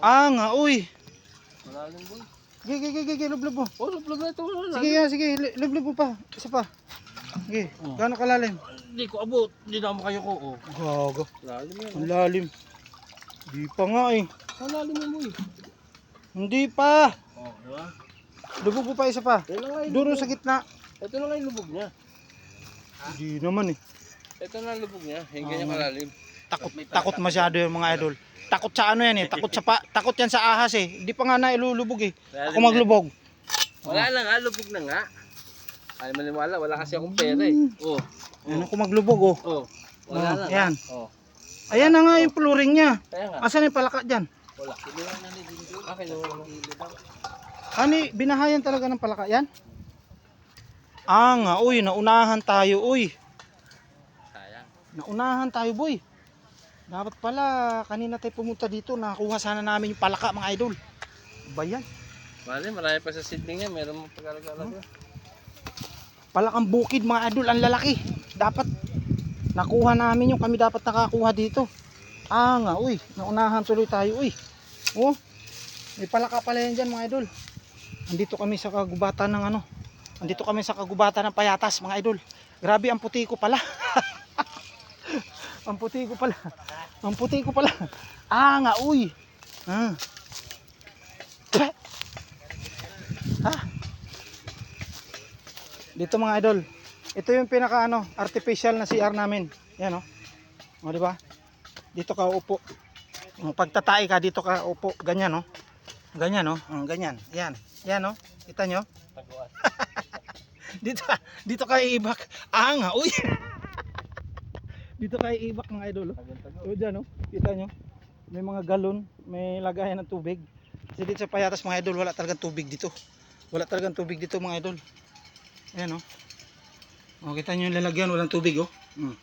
Ah nga, uy. Malalim boy. Sige, sige, sige, lublub mo. Oh, lublog na ito. Sige, yan, sige, li- lublub mo pa. Isa pa. Sige, Oh. gaano kalalim? Hindi ko abot. Hindi na mo kayo ko. Oh. Gago. Lalim yan. Ang lalim. Di pa nga eh. Malalim yan boy. Hindi pa. Oh, di ba? Lubog mo pa isa pa. Duro sa gitna. Ito na nga yung lubog niya. Hindi naman eh. Ito na ang lubog niya. Yung Ah, man. kalalim. Takot, takot masyado yung mga idol. Takot sa ano yan eh. Takot sa pa, takot yan sa ahas eh. Hindi pa nga na ilulubog eh. Ako maglubog. Wala na nga, lubog na nga. Ay maniwala, wala kasi akong pera eh. Oh. Ano ko maglubog oh. Oh. Wala Oh, na. yan. Oh. Ayan na nga yung flooring niya. Asan yung palaka dyan? Wala. Kinuha na ni Dindo. Ah, kinuha. Ano eh, binahayan talaga ng palaka yan? Ah nga, uy, naunahan tayo, uy. Sayang. Naunahan tayo, boy. Dapat pala, kanina tayo pumunta dito, nakakuha sana namin yung palaka, mga idol. Ba yan? Mali, marami pa sa seedling niya. Meron mo pagkalagala Hmm? Palakang bukid, mga idol, ang lalaki. Dapat, nakuha namin yung kami dapat nakakuha dito. Ah nga, uy, naunahan tuloy tayo, uy. Oh, may palaka pala yan dyan, mga idol. Andito kami sa kagubatan ng ano. Andito kami sa kagubatan ng payatas, mga idol. Grabe, ang puti ko pala. ang puti ko pala. Ang puti ko pala. Ah nga, uy. Ah. Ha? Dito mga idol. Ito yung pinaka ano, artificial na CR namin. Yan oh. O di ba? Dito ka upo. Ang pagtatay ka dito ka upo, ganyan oh. Ganyan oh, Ang ganyan. Yan. Yan oh. Kita nyo? Dito dito ka iibak. Ah nga, uy. Dito ka iibak mga idol. oh. Tagal-tagal. O dyan, oh. kita nyo. May mga galon, may lagayan ng tubig. Kasi dito sa payatas mga idol, wala talagang tubig dito. Wala talagang tubig dito mga idol. Ayan oh. O, kita nyo yung lalagyan, walang tubig oh. Hmm.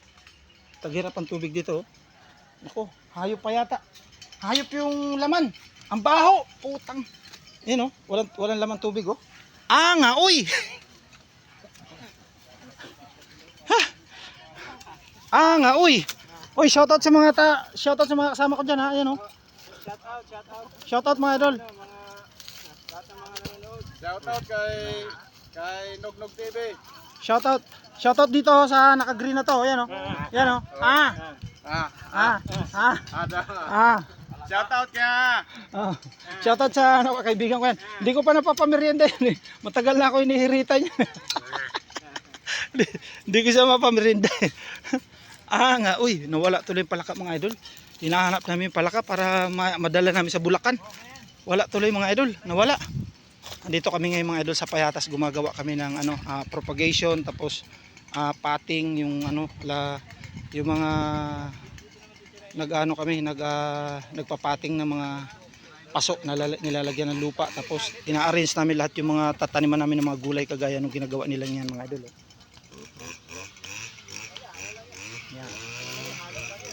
Taghirap ang tubig dito oh. Ako, hayop pa yata. Hayop yung laman. Ang baho. Putang. Ayan oh, walang, walang laman tubig oh. Ah nga, uy! Ah nga, uy! Uy, shoutout sa mga ta, shoutout sa mga kasama ko diyan ha, ayan oh. Shoutout, shoutout. Shoutout mga idol. Shoutout kay, kay Nognog TV. Shoutout. Shoutout dito oh, sa naka-green na to, ayan oh. Ayan oh. Ah, Ah, ah, ah, ada. ah. Shoutout ka. Ah, shoutout sa ano, kaibigan ko yan. Hindi ko pa napapamerienda yan eh. Matagal na ako inihirita niya. Hindi ko siya mapamerienda. Ah nga, uy, nawala tuloy yung palaka mga idol. Hinahanap namin yung palaka para ma- madala namin sa Bulacan. Wala tuloy mga idol, nawala. Andito kami ngayon mga idol sa Payatas, gumagawa kami ng ano, ah, propagation tapos ah, potting yung ano, la, yung mga nag-ano kami, nag ah, nagpapating ng mga paso na lala- nilalagyan ng lupa tapos ina-arrange namin lahat yung mga tataniman namin ng mga gulay kagaya nung ginagawa nila niyan mga idol. oh. Yan.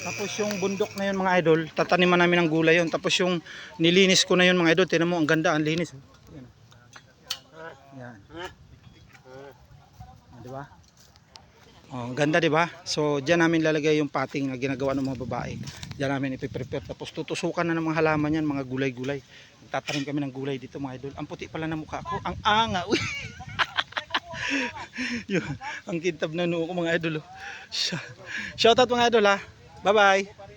Tapos yung bundok na yun mga idol, tataniman namin ng gulay yun. Tapos yung nilinis ko na yun mga idol, tinan mo ang ganda, ang linis. Yan. Yan. Ah, di ba? Oh, ang ganda 'di ba? So diyan namin lalagay yung pating na ginagawa ng mga babae. Diyan namin ipiprepare tapos tutusukan na ng mga halaman yan, mga gulay-gulay. Tatanim kami ng gulay dito mga idol. Ang puti pala ng mukha ko. Ang anga. Uy. Yun, ang kintab na noo ko mga idol. oh. Sh- Shoutout mga idol ha. Bye-bye.